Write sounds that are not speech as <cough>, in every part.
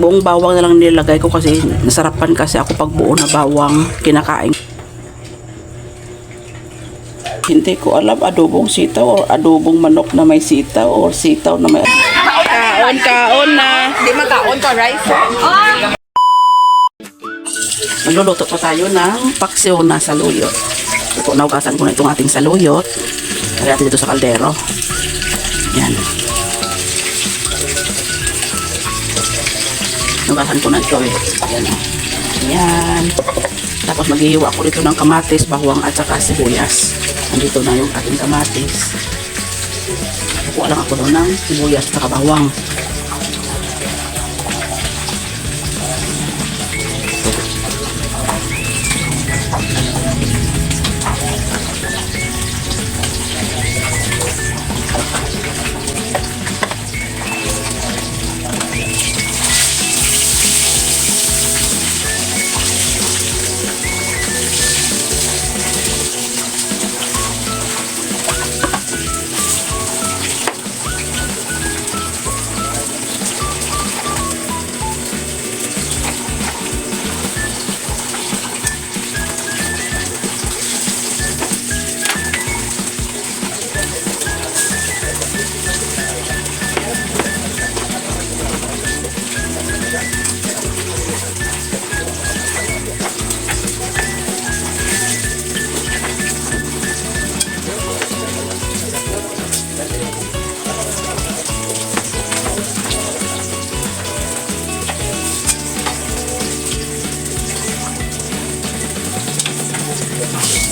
buong bawang na lang nilagay ko kasi nasarapan kasi ako pag buo na bawang kinakain. Hindi ko alam adobong sitaw o adobong manok na may sitaw or sitaw na may... Kaon, kaon na. Hindi makaon to rice. Magluluto po tayo ng paksiw na saluyot. Ito, naugasan ko na itong ating saluyot. Natin dito sa kaldero. Yan. Naugasan ko na ito eh. Yan. Yan. Tapos maghihiwa ko dito ng kamatis, bawang at saka sibuyas. Nandito na yung ating kamatis. Kukuha lang ako doon ng sibuyas at saka bawang.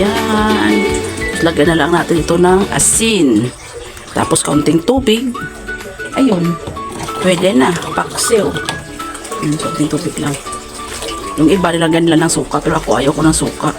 siya. oh. Yan. Lagyan na lang natin ito ng asin. Tapos kaunting tubig. Ayun. Pwede na. Paksiw. Yan, kaunting tubig lang. Yung iba nilagyan nila ng suka. Pero ako ayaw ko ng suka.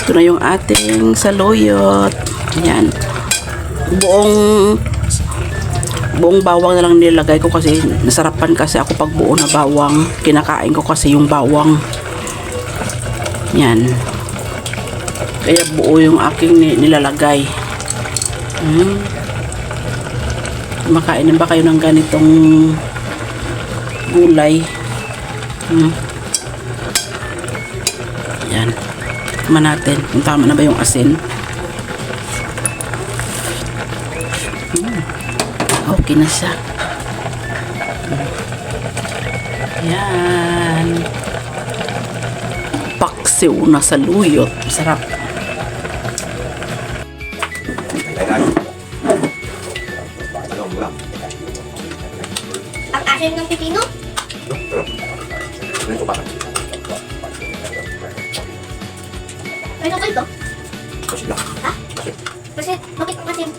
Ito na yung ating saluyot. Yan. Buong buong bawang na lang nilagay ko kasi nasarapan kasi ako pag buo na bawang. Kinakain ko kasi yung bawang. Yan. Kaya buo yung aking ni- nilalagay. Hmm. Makain na ba kayo ng ganitong gulay? Hmm. Yan. Tikman natin kung tama na ba yung asin. Hmm. Okay na siya. Yan. Paksiw na sa luyot. Masarap. Ang asin ng pipino? Ganito parang. Ano ko ito? Kasi lang. Ha? Kasi. Kasi, bakit ang asim?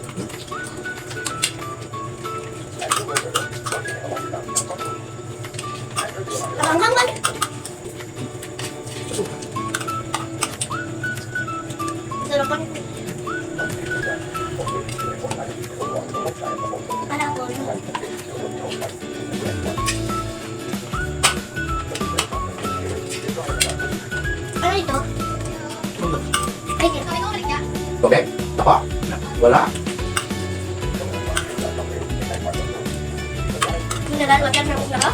Ka? Tubig? Ako? Wala. Mineral water na ulo?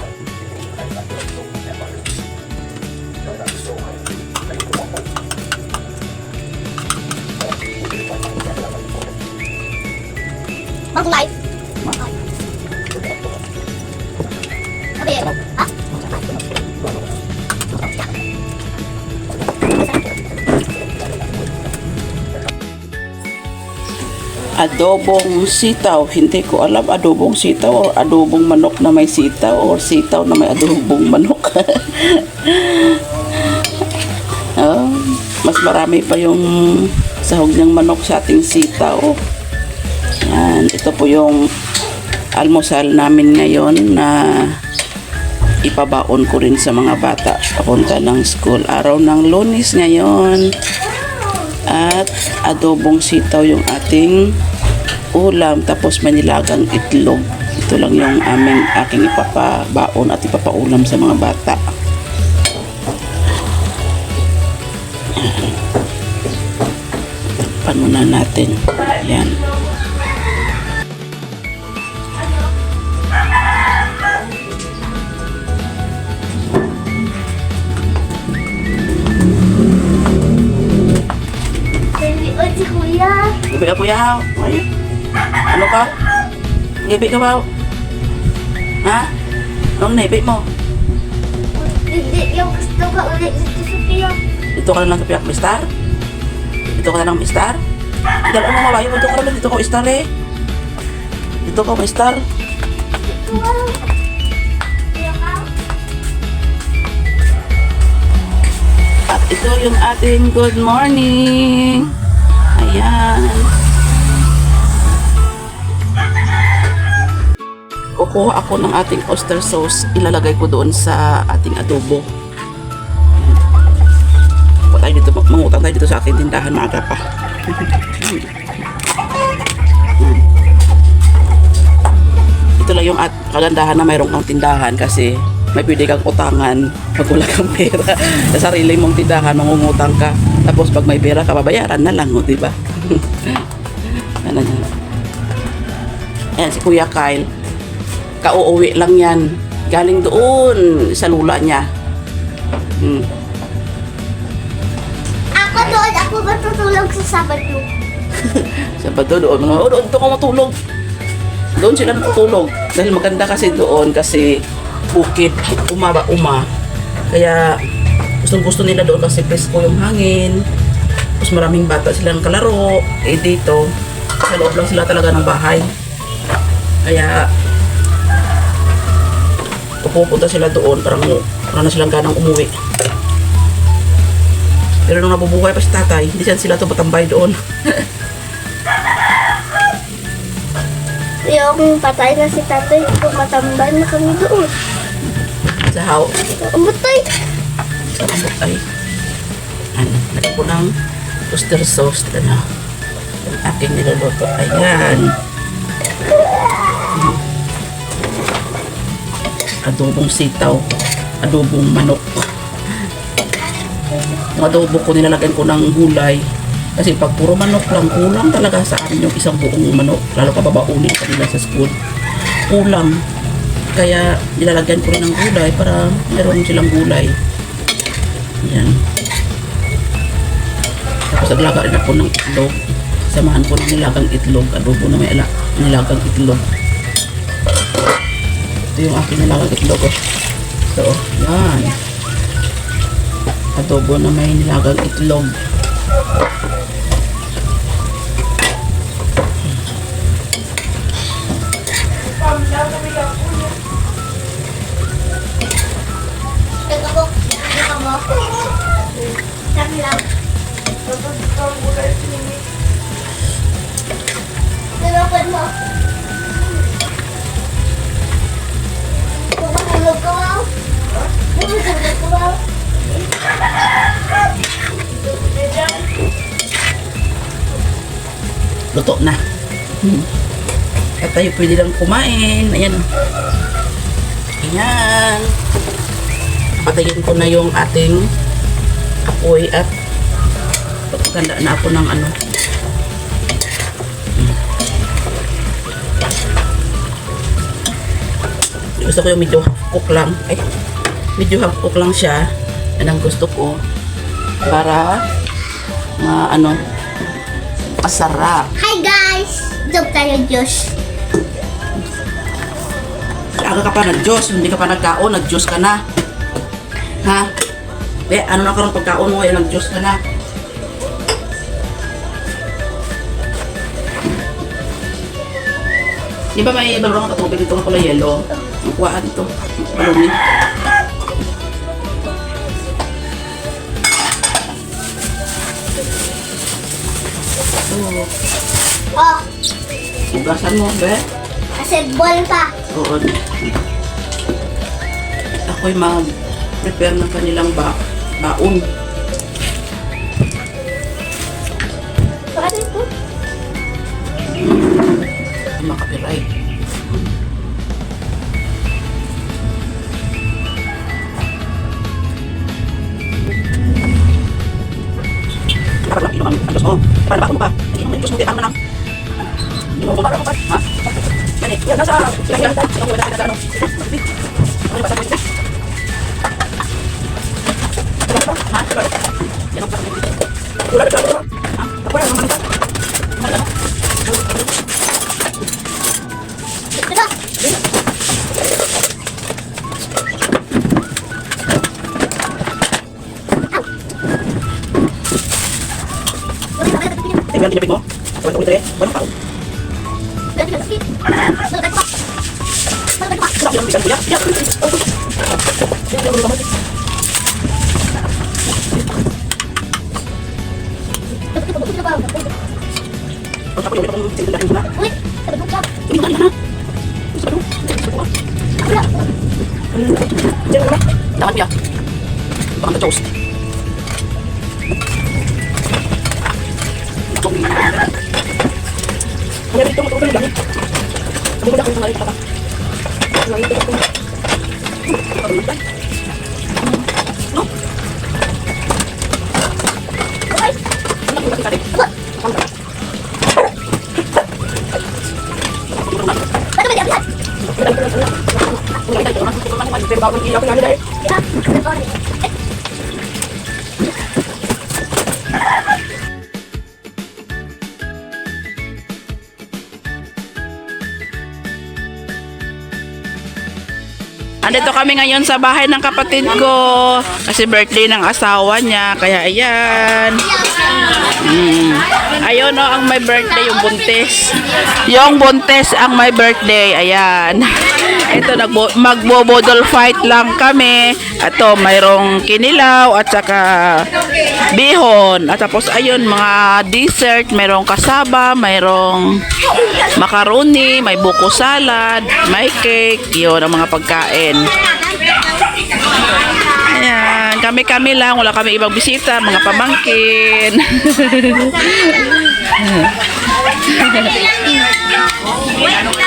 Mag live. Sabi, ha? Adobong sitaw. Hindi ko alam adobong sitaw or adobong manok na may sitaw or sitaw na may adobong manok. oh, <laughs> mas marami pa yung sahog ng manok sa ating sitaw. Yan. Ito po yung almusal namin ngayon na ipabaon ko rin sa mga bata papunta ng school. Araw ng lunis ngayon at adobong sitaw yung ating ulam tapos manilagang itlog. Ito lang yung aming aking ipapabaon at ipapaulam sa mga bata. Takpan muna natin. Yan si Kuya. Gabi ka kuya Haw. Ay, Ano ka? Gabi ka ba? Ha? Anong naibig mo? Hindi, yung gusto ka ulit si Sophia. Dito ka na lang sa piyak star? Dito ka na lang star? Dala mo mabayo mo dito ka na dito ka star eh. Dito ka. Wow. Kuya ka? At ito yung ating good morning. Ayan. Kukuha ako ng ating oyster sauce. Ilalagay ko doon sa ating adobo. Ayan. tayo dito, mangutang tayo dito sa ating tindahan maaga pa. <laughs> Ito lang yung at kagandahan na mayroong kang tindahan kasi may pwede kang utangan pag wala kang pera. <laughs> sa sarili mong tindahan, mangungutang ka. Tapos pag may pera ka, babayaran na lang, di ba? <laughs> ano yan? Ayan, si Kuya Kyle. Kauuwi lang yan. Galing doon sa lula niya. Hmm. Ako doon, ako matutulog sa Sabado. <laughs> Sabado doon. Mga, oh, doon to ka matulog. Doon sila natutulog. Dahil maganda kasi doon kasi bukid, umaba uma. Kaya gustong gusto nila doon kasi presko yung hangin. Tapos maraming bata silang kalaro. Eh dito, sa loob lang sila talaga ng bahay. Kaya pupunta sila doon parang parang na silang ganang umuwi. Pero nung nabubuhay pa si tatay, hindi sila to patambay doon. <laughs> Yung patay na si tatay, tumatambay na kami doon. sa how Ang batay. sa ambot ay. Ano, lagyan ko ng oyster sauce ano, yung aking niluluto. Ayan. Adobong sitaw. Adobong manok. Yung adobo ko nilalagyan ko ng gulay. Kasi pag puro manok lang kulang talaga sa amin yung isang buong manok. Lalo pa babaunin pa nila sa school. Kulang. Kaya nilalagyan ko rin ng gulay para meron silang gulay yan. Tapos naglaga rin ako ng itlog. Samahan ko ng nilagang itlog. Adobo na may ala, nilagang itlog. Ito yung aking nilagang itlog oh. ito oh, yan. Adobo na may nilagang itlog Luto na. Hmm. At tayo pwede lang kumain. Ayan. Ayan. Patayin ko na yung ating apoy at pagkanda na ako ng ano. Gusto ko yung medyo half cook lang. Ay, medyo half cook lang siya. Yan ang gusto ko. Para, ma ano, masarap. Hi guys! Joke tayo, Josh. Aga ka pa nag-Diyos, hindi ka pa nagkaon, nag-Diyos ka na. Ha? Eh, ano na karon pagkaon mo, eh, nag-Diyos ka na. Di ba may ibang rong katubig pala yelo? Ang kuhaan. Marumi. Oo. Oh, Ugasan mo, be. kasi ball pa. Oo. Ako'y mag-prepare ng kanilang ba baon. Bakit ito? Makapiray. Lang inuman ang Diyos mo. Para bago mo pa. Mo yung Diyos mo. Ano na? Hindi mo para mo pa. Ha? Yan eh. Yan nasa. Yan yan. Ano? Ano ba sa Tingnan tinapit mo. Tuwan ko ito eh. Bueno pa. Sarap yung bisan kuya. Yan. Yan, yan, yan, yan. Ang sarap yung bisan kuya. Tingnan Andito kami ngayon sa bahay ng kapatid ko kasi birthday ng asawa niya. Kaya ayan. Mm. Ayun o, ang may birthday yung buntis. Yung buntis ang may birthday. Ayan. Ito, nagbo- magbobodol fight lang kami. Ito, mayroong kinilaw at saka bihon. At tapos, ayun, mga dessert. Mayroong kasaba, mayroong macaroni, may buko salad, may cake. Yun, ang mga pagkain. Ayan, kami-kami lang. Wala kami ibang bisita, mga pamangkin. <laughs>